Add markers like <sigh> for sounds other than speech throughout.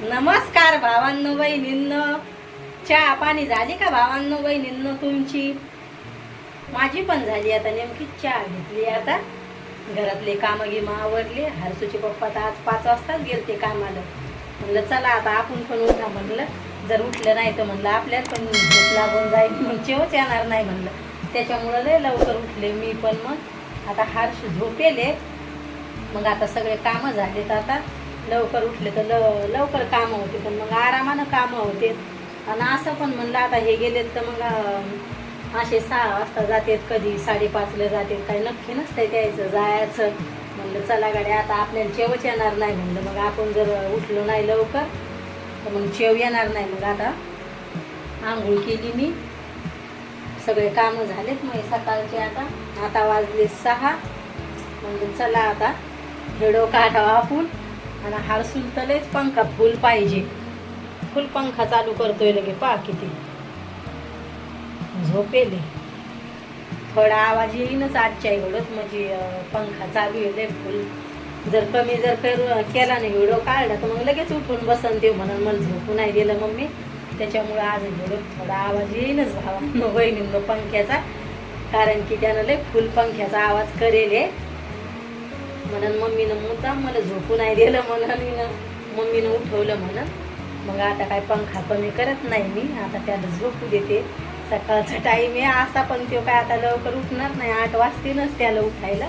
नमस्कार भावांनो बहिणींनो. चहा पाणी झाली का भावांनो बहिणींनो तुमची? माझी पण झाली. आता नेमकी चहा घेतली. आता घरातले कामं गिमा आवरले. हरसूचे पप्पा तर आज पाच वाजताच गेलते कामाला. म्हणलं चला आता आपण पण उठा म्हणलं. जर उठलं नाही तर म्हणलं आपल्याला पण झोप लागून जाईल. म्हणून चेवच येणार नाही म्हणलं. त्याच्यामुळं लय लवकर उठले मी पण मग. आता हर्ष झोपेले. मग आता सगळे कामं झालेत आता. लवकर उठले तर लव लवकर कामं होते पण मग आरामानं कामं होते. आणि असं पण म्हणलं आता हे गेलेत तर मग असे सहा वाजता जातात कधी साडेपाचला जातात काही नक्की नसतंय द्यायचं जायचं. म्हणलं चला गाड्या आता आपल्याला चेवच येणार नाही. म्हणलं मग आपण जर उठलो नाही लवकर तर मग चेव येणार नाही. मग आता आंघोळ केली मी. सगळे कामं झालेत मग सकाळचे आता. आता वाजले सहा. म्हणलं चला आता हेडो काढावा आपण. आणि हार सुलतलेच पंखा फुल पाहिजे. फुल पंखा चालू करतोय लगे पा किती. झोपेले. थोडा आवाज येईनच आजच्या एवढंच म्हणजे पंखा चालू आहे लय फुल जर कमी जर करू केला नाही व्हिडिओ काढला तर मग लगेच उठून बसन देऊ म्हणून मला झोपू नाही दिलं मम्मी. त्याच्यामुळे आज व्हिडिओ थोडा आवाज येईनच भावा. <laughs> बहिणींनो पंख्याचा. कारण की त्यानं लय फुल पंख्याचा आवाज करेल. आहे म्हणून मम्मीनं मुद्दाम मला झोपू नाही दिलं म्हणून मीनं मम्मीनं उठवलं म्हणून. मग आता काय पंखा कमी करत नाही मी. आता त्याला झोपू देते. सकाळचा टाईम आहे असा पण तो काय आता लवकर उठणार नाही. आठ वाजतीनच त्याला उठायला.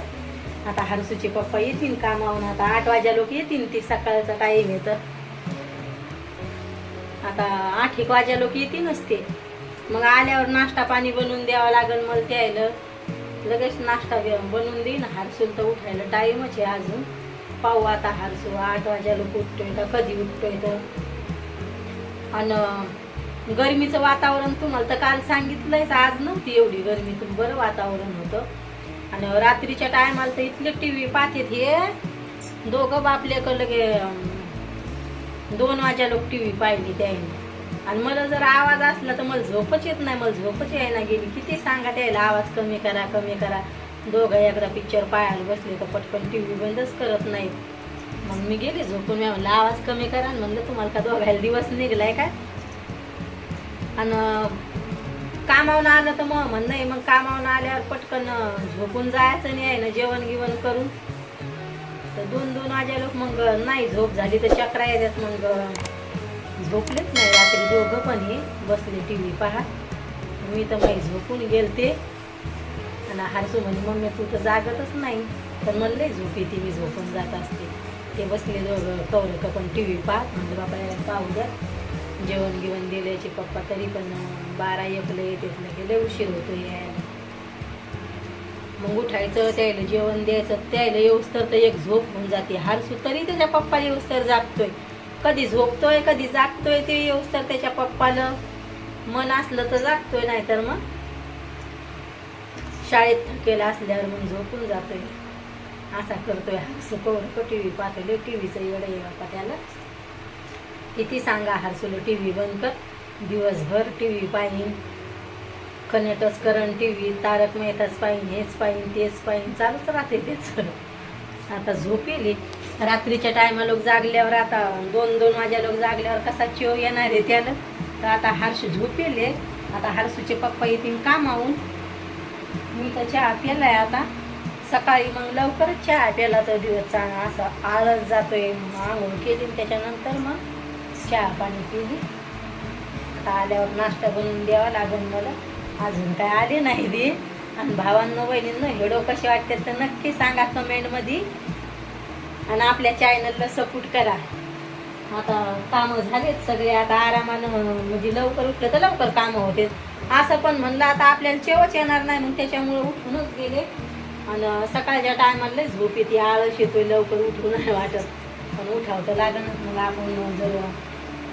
आता हरसूचे पप्पा येतील कामावून आता आठ वाजा लोक येतील ती सकाळचा टाईम आहे तर. आता आठ एक वाजा लोक येतीलच ते. मग आल्यावर नाश्ता पाणी बनवून द्यावं लागेल मला त्यायला. लगेच नाश्ता बनवून देईन. हारसून तर उठायला टाईमच आहे अजून. पाहू आता हारसू. आठ वाजायला लोक उठतोय का? कधी उठतोय तर आणि गरमीचं वातावरण तुम्हाला तर काल सांगितलंयच. आज नव्हती एवढी गरमीतून बरं वातावरण होतं. आणि रात्रीच्या टायमाला तर इथले टी व्ही पाहतेत हे. दोघं बापले लगे दोन वाजायला लोक टी व्ही पाहिली त्याने आणि मला जर आवाज असला तर मला झोपच येत नाही मला झोपच यायला गेली. किती सांगा त्याला आवाज कमी करा कमी करा. दोघं एकदा पिक्चर पाहायला बसले तर पटकन टी व्ही बंदच करत नाहीत. मग मी गेली झोपून मी म्हणलं आवाज कमी करा. आणि म्हणलं तुम्हाला का दोघायला दिवस निघलाय काय आणि कामावून आलं तर मग म्हण नाही मग कामावून आल्यावर पटकन झोपून जायचं नाही आहे ना जेवण गिवण करून. तर दोन दोन वाजा लोक मग नाही झोप झाली तर चक्रा येतात मग झोपलेच नाही रात्री. दोघं पण हे बसले टी व्ही पहा मी तर मग झोपून गेलते. आणि हरसू म्हणजे मम्मी तू तर जागतच नाही. तर म्हणले लई झोप येते मी झोपून जात असते. ते बसले दोघं कवलं का पण टी व्ही पाहत. म्हणजे बाबा याला पाहू द्या. जेवण गिवण दिल्याचे पप्पा तरी पण बारा एकले तिथलं गेले उशीर होतो यायला मग उठायचं त्याला जेवण द्यायचं त्याला येऊस्तर तर एक झोप होऊन जाते. हारसू तरी त्याच्या पप्पा येऊस्तर जागतोय. कधी झोपतोय कधी जागतोय ते येऊस तर त्याच्या पप्पाला मन असलं तर जागतोय नाहीतर मग शाळेत थकेला असल्यावर मग झोपून जातोय. असा करतोय. हरसू कवर टी व्ही पाहतोय. टी व्हीचं एवढं ये बाप्पा त्याला. किती सांगा हरसूला टी व्ही बंद कर. दिवसभर टी व्ही पाहिन. कनेक्टच करण टी व्ही तारक मेहताच पाहिन हेच पाहिन तेच पाहिन. चालूच राहते तेच आता झोप येली रात्रीच्या टायमा लोक जागल्यावर आता दोन दोन वाजा लोक जागल्यावर कसा चिव येणार आहे त्याला? तर आता हर्ष झोपेले आता हर्षूचे पप्पा येतील कामावून. मी तर चहा प्यालाय आता. सकाळी मग लवकरच चहा प्याला तर दिवस चांगला असा आळस जातोय. मग आंघोळ केली त्याच्यानंतर मग चहा पाणी पिली. आता आल्यावर नाश्ता बनवून द्यावा लागेल मला. अजून काय आले नाही दे आणि भावांना बहिणींना हेडो कसे वाटतात तर नक्की सांगा कमेंटमध्ये आणि आपल्या चॅनलला सपोर्ट करा. आता कामं झालेत सगळे आता आरामानं म्हणजे लवकर उठलं तर लवकर कामं होते असं पण म्हणलं आता आपल्याला चेवच येणार नाही मग त्याच्यामुळे उठूनच गेले. आणि सकाळच्या टायमाला लय झोप येते आळस येतोय लवकर उठू नाही वाटत. पण उठावं तर लागणच मग आपण जर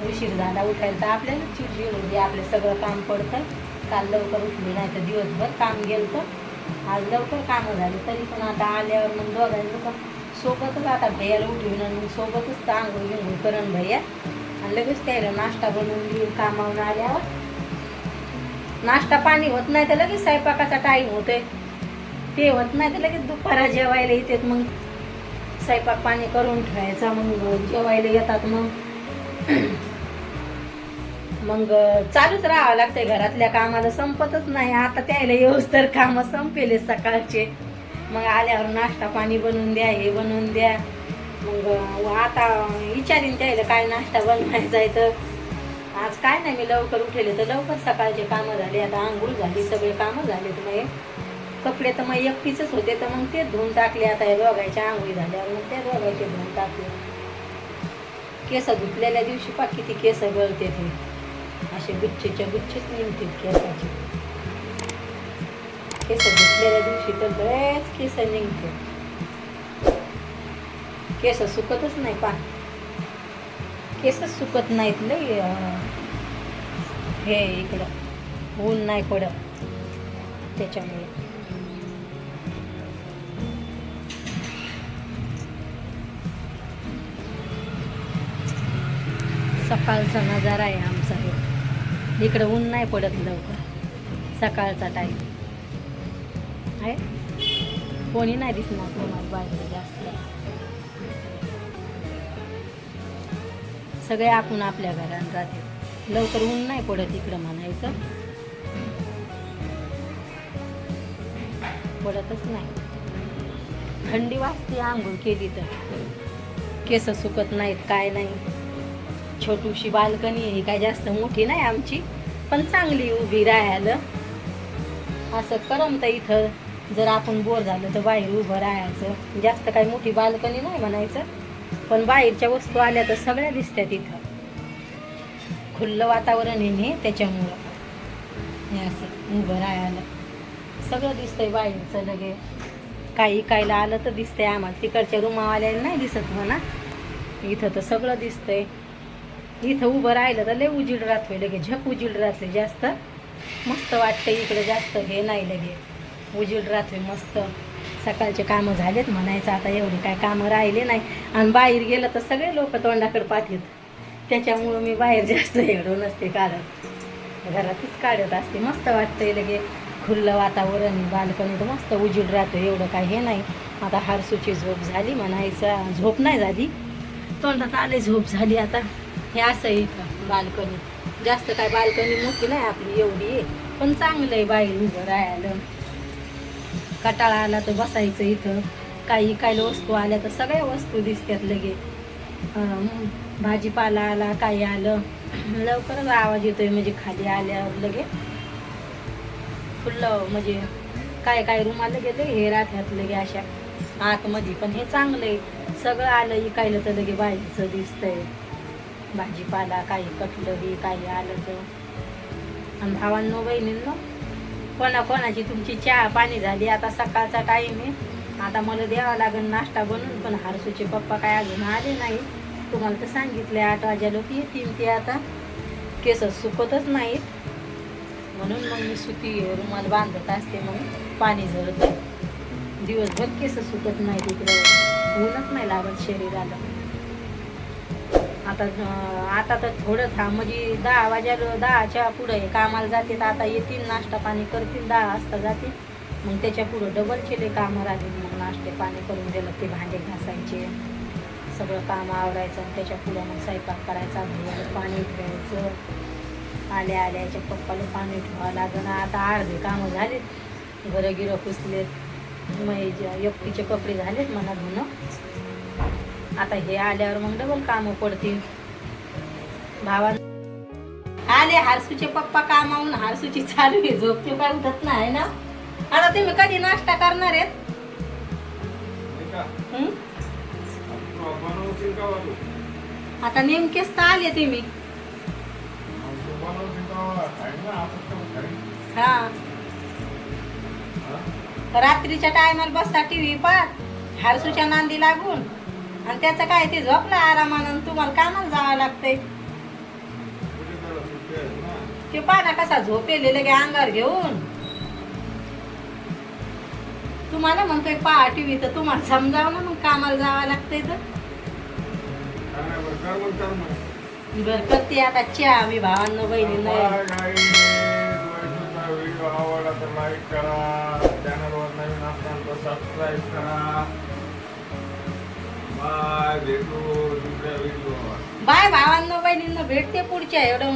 उशीर झाला उठायला तर आपल्याला चिडचिड होते आपलं सगळं काम पडतं. काल लवकर उठले नाही तर दिवसभर काम गेलं तर आज लवकर कामं झाली तरी पण आता आल्यावर मग दोघांनी पण सोबतच आता भैयाला उठवून आणि मग सोबतच आंघोळ घेऊन करण भैया. आणि लगेच त्याला नाश्ता बनवून देऊन कामावून आल्यावर. नाश्ता पाणी होत नाही तर लगेच स्वयंपाकाचा टाईम होतोय. ते होत नाही तर लगेच दुपारा जेवायला येतात मग. स्वयंपाक पाणी करून ठेवायचा मग जेवायला येतात मग. <clears throat> मग चालूच राहावं लागतंय घरातल्या कामाला संपतच नाही. आता त्याला येऊस तर कामं संपेले सकाळचे. मग आल्यावर नाश्ता पाणी बनवून द्या हे बनवून द्या. मग आता विचारीन त्याला काय नाश्ता बनवायचा आहे तर. आज काय नाही मी लवकर उठेले तर लवकर सकाळचे कामं झाले. आता आंघोळ झाली सगळे कामं झाले तर मग कपडे तर मग एकटीचंच होते तर मग तेच धुवून टाकले. आता हे दोघायच्या आंघोळी झाल्यावर मग ते दोघायचे धुवून टाकले. केस धुतलेल्या दिवशी पा किती केस गळते ते. असे गुच्छेच्या गुच्छेच निघते केसाचे. केस धुतलेल्या दिवशी तर बरेच केस निघते. केस सुकतच नाही पा केसच सुकत नाहीत लई हे इकडं ऊन नाही पडत त्याच्यामुळे. सकाळचा नजारा आहे आमचा. हे इकडं ऊन नाही पडत लवकर सकाळचा टाईम आहे. कोणी नाही दिसणार तुम्हाला बाहेर जास्त. सगळे आपण आपल्या घरात राहते लवकर ऊन नाही पडत इकडं म्हणायचं. पडतच नाही. थंडी वाजते आंघोळ केली तर. केस सुकत नाहीत काय नाही. छोटूशी बाल्कनी ही काय जास्त मोठी नाही आमची पण चांगली उभी राहायला. असं करमतं इथं जर आपण बोर झालं तर बाहेर उभं राहायचं. जास्त काही मोठी बाल्कनी नाही म्हणायचं. पण बाहेरच्या वस्तू आल्या तर सगळ्या दिसत्या इथं. खुल्लं वातावरण आहे नाही त्याच्यामुळं. हे असं उभं राहायला. सगळं दिसतंय बाहेरचं लगे. काही कायला आलं तर दिसतंय आम्हाला. तिकडच्या रुमावाल्याला नाही दिसत म्हणा. इथं तर सगळं दिसतंय. इथं उभं राहिलं तर लय उजीड राहतोय लगे. झक उजीड राहतोय जास्त. मस्त वाटतं इकडं जास्त. हे नाही लगे. उजीड राहतोय मस्त सकाळचे कामं झालेत म्हणायचं आता एवढे काय कामं राहिले नाही. आणि बाहेर गेलं तर सगळे लोक तोंडाकडे पाठीत त्याच्यामुळं मी बाहेर जास्त एवढं नसते काढत घरातच काढत असते. मस्त वाटतंय लगे खुल्लं वातावरण बाल्कनीत मस्त उजीड राहतो एवढं काय हे नाही. आता हारसूची झोप झाली म्हणायचं. झोप नाही झाली. तोंडात आले झोप झाली आता. हे असं आहे इथं बाल्कनी जास्त काय बाल्कनी मोठी नाही आपली एवढी आहे. पण चांगलं आहे बाहेर उभं राहायला. कटाळा आला तर बसायचं इथं. काही काही वस्तू आल्या तर सगळ्या वस्तू दिसतात लगे. भाजीपाला आला काही आलं. लवकरच आवाज येतोय म्हणजे खाली आल्यावर लगे. फुल्लं म्हणजे काय काय रुमाला गेले हे राहतात लगे अशा आतमध्ये. पण हे चांगलं आहे. सगळं आलं इकायलं तर लगे बाईचं दिसतंय. भाजीपाला काही कटलं हे काही आलं तर. आणि भावांनो बहिणींना कोणा कोणाची तुमची चहा पाणी झाली आता सकाळचा टाईम आहे. आता मला द्यावा लागेल नाश्ता बनवून पण हारसूचे पप्पा काय अजून आले नाही. तुम्हाला तर सांगितले आठ वाजा लोक येतील ते आता. केस सुकतच नाहीत. म्हणून मग मी सुती रुमाल बांधत असते मग पाणी झरत दिवसभर केस सुकत नाहीत इकडे. ऊनच नाही लागत शरीराला. आता आता तर थोडं थांब म्हणजे दहा वाजायला दहाच्या पुढे कामाला जाते तर आता येतील नाश्ता पाणी करतील दहा वाजता जातील. मग त्याच्या पुढं डबल केले कामं राहतील मग नाश्ते पाणी करून दिलं ते भांडे घासायचे सगळं काम आवरायचं आणि त्याच्या पुढं मग स्वयंपाक करायचा भैयाला पाणी ठेवायचं आल्या आल्याच्या पप्पाला पाणी ठेवावं लागलं आता अर्धे कामं झालेत. घरं गिरं पुसलेत. मग एकटीचे कपडे झालेत मला धुणं. आता हे आल्यावर मग डबल कामं पडतील. भावा आले हारसूचे पप्पा कामावून हारसूची चालू आहे. झोप ते काय उठत नाही ना? आता तुम्ही कधी नाश्ता करणार आहेत? आता नेमकेच तर आले तुम्ही. हा. हा? रात्रीच्या टायमाला बसता टीव्ही पाहत हारसूच्या नांदी लागून. आणि त्याचं काय ते झोपला आरामानं आणि तुम्हाला कामाला जावं लागतंय. आहे ते पाहा कसा झोपेले लगे अंगावर घेऊन. तुम्हाला म्हणतोय पहा टीव्ही तर तुम्हाला समजावं ना मग कामाला जावं लागतंय तर. बरं, कर बर करते आता चहा मी भावांना बहिणींना. बाय भेटू दुसऱ्या व्हिडिओवर बाय बहिणींना भेटते पुढच्या एवढं